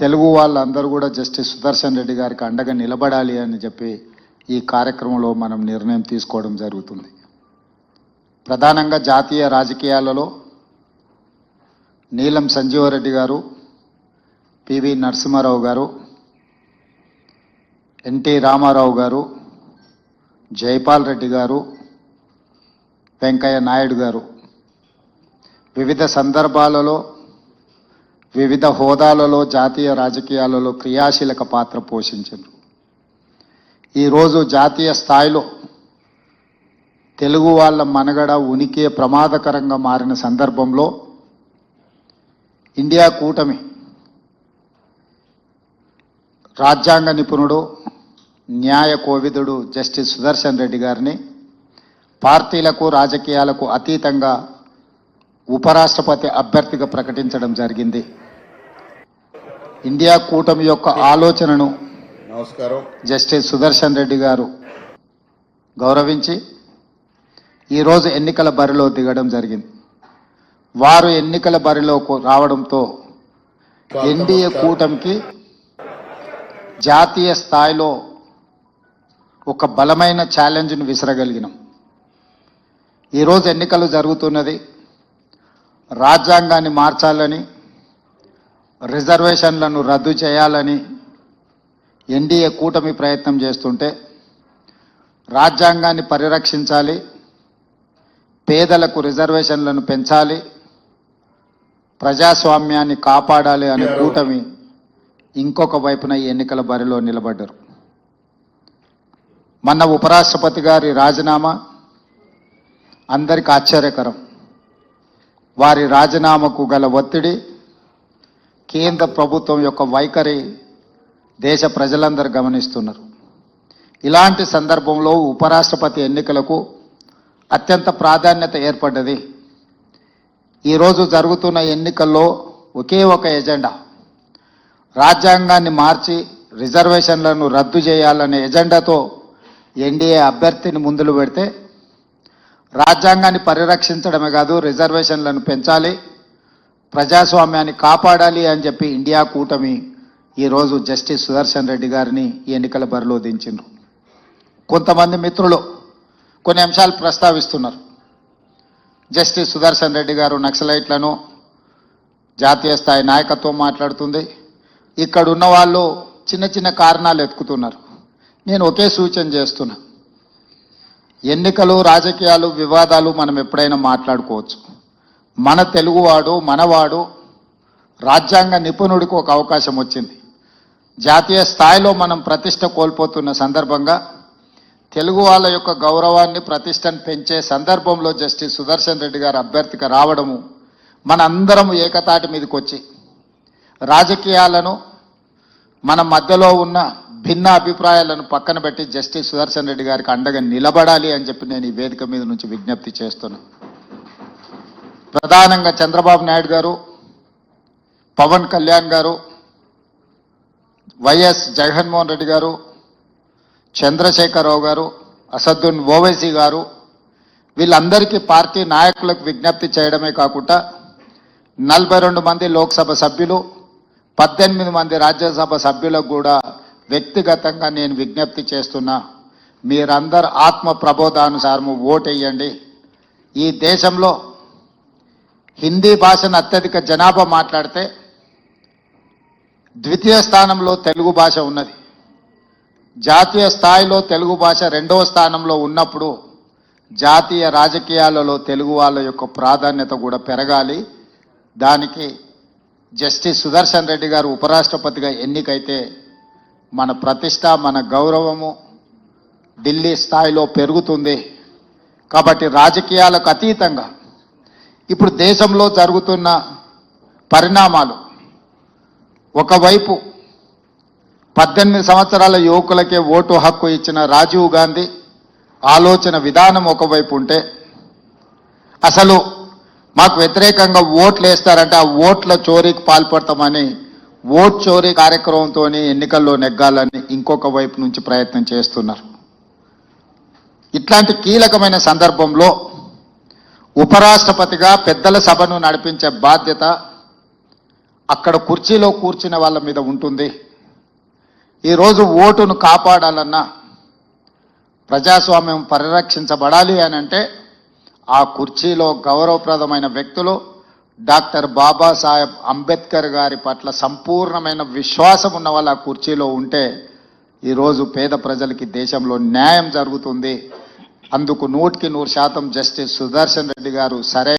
తెలుగు వాళ్ళందరూ కూడా జస్టిస్ సుదర్శన్ రెడ్డి గారికి అండగా నిలబడాలి అని చెప్పి ఈ కార్యక్రమంలో మనం నిర్ణయం తీసుకోవడం జరుగుతుంది. ప్రధానంగా జాతీయ రాజకీయాలలో నీలం సంజీవరెడ్డి గారు పివి నరసింహారావు గారు ఎన్టీ రామారావు గారు జైపాల్ రెడ్డి గారు వెంకయ్య నాయుడు గారు. వివిధ సందర్భాలలో వివిధ హోదాలలో జాతీయ రాజకీయాలలో క్రియాశీలక పాత్ర పోషించారు ఈరోజు జాతీయ స్థాయిలో తెలుగు వాళ్ళ మనగడ ఉనికి ప్రమాదకరంగా మారిన సందర్భంలో ఇండియా కూటమి రాజ్యాంగ నిపుణుడు న్యాయ కోవిదుడు జస్టిస్ సుదర్శన్ రెడ్డి గారిని పార్టీలకు రాజకీయాలకు అతీతంగా ఉపరాష్ట్రపతి అభ్యర్థిగా ప్రకటించడం జరిగింది. ఇండియా కూటమి యొక్క ఆలోచనను నమస్కారం. జస్టిస్ సుదర్శన్ రెడ్డి గారు గౌరవించి ఈరోజు ఎన్నికల బరిలో దిగడం జరిగింది. వారు ఎన్నికల బరిలో రావడంతో ఎన్డీఏ కూటమికి జాతీయ స్థాయిలో ఒక బలమైన ఛాలెంజ్ను విసరగలిగినాం. ఈరోజు ఎన్నికలు జరుగుతున్నది. రాజ్యాంగాన్ని మార్చాలని రిజర్వేషన్లను రద్దు చేయాలని ఎన్డీఏ కూటమి ప్రయత్నం చేస్తుంటే రాజ్యాంగాన్ని పరిరక్షించాలి పేదలకు రిజర్వేషన్లను పెంచాలి ప్రజాస్వామ్యాన్ని కాపాడాలి అనే కూటమి ఇంకొక వైపున ఈ ఎన్నికల బరిలో నిలబడ్డారు. మొన్న ఉపరాష్ట్రపతి గారి రాజీనామా అందరికి ఆశ్చర్యకరం. వారి రాజీనామాకు గల ఒత్తిడి కేంద్ర ప్రభుత్వం యొక్క వైఖరి దేశ ప్రజలందరూ గమనిస్తున్నారు. ఇలాంటి సందర్భంలో ఉపరాష్ట్రపతి ఎన్నికలకు అత్యంత ప్రాధాన్యత ఏర్పడ్డది. ఈరోజు జరుగుతున్న ఎన్నికల్లో ఒకే ఒక ఎజెండా రాజ్యాంగాన్ని మార్చి రిజర్వేషన్లను రద్దు చేయాలనే ఎజెండాతో ఎన్డీఏ అభ్యర్థిని ముందులు పెడితే రాజ్యాంగాన్ని పరిరక్షించడమే కాదు రిజర్వేషన్లను పెంచాలి. ప్రజాస్వామ్యాన్ని కాపాడాలి అని చెప్పి ఇండియా కూటమి ఈరోజు జస్టిస్ సుదర్శన్ రెడ్డి గారిని ఎన్నికల బరిలో దించిండ్రు. కొంతమంది మిత్రులు కొన్ని అంశాలు ప్రస్తావిస్తున్నారు. జస్టిస్ సుదర్శన్ రెడ్డి గారు నక్సలైట్లను జాతీయ స్థాయి నాయకత్వం మాట్లాడుతుంది. ఇక్కడ ఉన్న వాళ్ళు చిన్న చిన్న కారణాలు ఎత్తుకుతున్నారు. నేను ఒకే సూచన చేస్తున్నా. ఎన్నికలు రాజకీయాలు వివాదాలు మనం ఎప్పుడైనా మాట్లాడుకోవచ్చు. మన తెలుగువాడు మనవాడు రాజ్యాంగ నిపుణుడికి ఒక అవకాశం వచ్చింది. జాతీయ స్థాయిలో మనం ప్రతిష్ట కోల్పోతున్న సందర్భంగా తెలుగు వాళ్ళ యొక్క గౌరవాన్ని ప్రతిష్టను పెంచే సందర్భంలో జస్టిస్ సుదర్శన్ రెడ్డి గారు అభ్యర్థిగా రావడము మన అందరం ఏకతాటి మీదకి వచ్చి రాజకీయాలను మన మధ్యలో ఉన్న భిన్న అభిప్రాయాలను పక్కన పెట్టి జస్టిస్ సుదర్శన్ రెడ్డి గారికి అండగా నిలబడాలి అని చెప్పి నేను ఈ వేదిక మీద నుంచి విజ్ఞప్తి చేస్తున్నాను. ప్రధానంగా చంద్రబాబు నాయుడు గారు పవన్ కళ్యాణ్ గారు వైఎస్ జగన్మోహన్ రెడ్డి గారు చంద్రశేఖరరావు గారు అసదున్ ఓవైసీ గారు వీళ్ళందరికీ పార్టీ నాయకులకు విజ్ఞప్తి చేయడమే కాకుండా నలభై రెండు మంది లోక్సభ సభ్యులు పద్దెనిమిది మంది రాజ్యసభ సభ్యులకు కూడా వ్యక్తిగతంగా నేను విజ్ఞప్తి చేస్తున్నా. మీరందరు ఆత్మ ప్రబోధానుసారము ఓటేయండి. ఈ దేశంలో హిందీ భాషను అత్యధిక జనాభా మాట్లాడితే ద్వితీయ స్థానంలో తెలుగు భాష ఉన్నది. జాతీయ స్థాయిలో తెలుగు భాష రెండవ స్థానంలో ఉన్నప్పుడు జాతీయ రాజకీయాలలో తెలుగు వాళ్ళ యొక్క ప్రాధాన్యత కూడా పెరగాలి. దానికి జస్టిస్ సుదర్శన్ రెడ్డి గారు ఉపరాష్ట్రపతిగా ఎన్నికైతే మన ప్రతిష్ట మన గౌరవము ఢిల్లీ స్థాయిలో పెరుగుతుంది. కాబట్టి రాజకీయాలకు అతీతంగా ఇప్పుడు దేశంలో జరుగుతున్న పరిణామాలు. ఒకవైపు పద్దెనిమిది సంవత్సరాల యువకులకే ఓటు హక్కు ఇచ్చిన రాజీవ్ గాంధీ ఆలోచన విధానం ఒకవైపు ఉంటే అసలు మాకు వ్యతిరేకంగా ఓట్లు వేస్తారంటే ఆ ఓట్ల చోరీకి పాల్పడతామని ఓట్ చోరీ కార్యక్రమంతో ఎన్నికల్లో నెగ్గాలని ఇంకొక వైపు నుంచి ప్రయత్నం చేస్తున్నారు. ఇట్లాంటి కీలకమైన సందర్భంలో ఉపరాష్ట్రపతిగా పెద్దల సభను నడిపించే బాధ్యత అక్కడ కుర్చీలో కూర్చున్న వాళ్ళ మీద ఉంటుంది. ఈరోజు ఓటును కాపాడాలన్నా ప్రజాస్వామ్యం పరిరక్షించబడాలి అని అంటే ఆ కుర్చీలో గౌరవప్రదమైన వ్యక్తులు డాక్టర్ బాబాసాహెబ్ అంబేద్కర్ గారి పట్ల సంపూర్ణమైన విశ్వాసం ఉన్న వాళ్ళ ఆ కుర్చీలో ఉంటే ఈరోజు పేద ప్రజలకి దేశంలో న్యాయం జరుగుతుంది. అందుకు నూటికి నూరు శాతం జస్టిస్ సుదర్శన్ రెడ్డి గారు సరే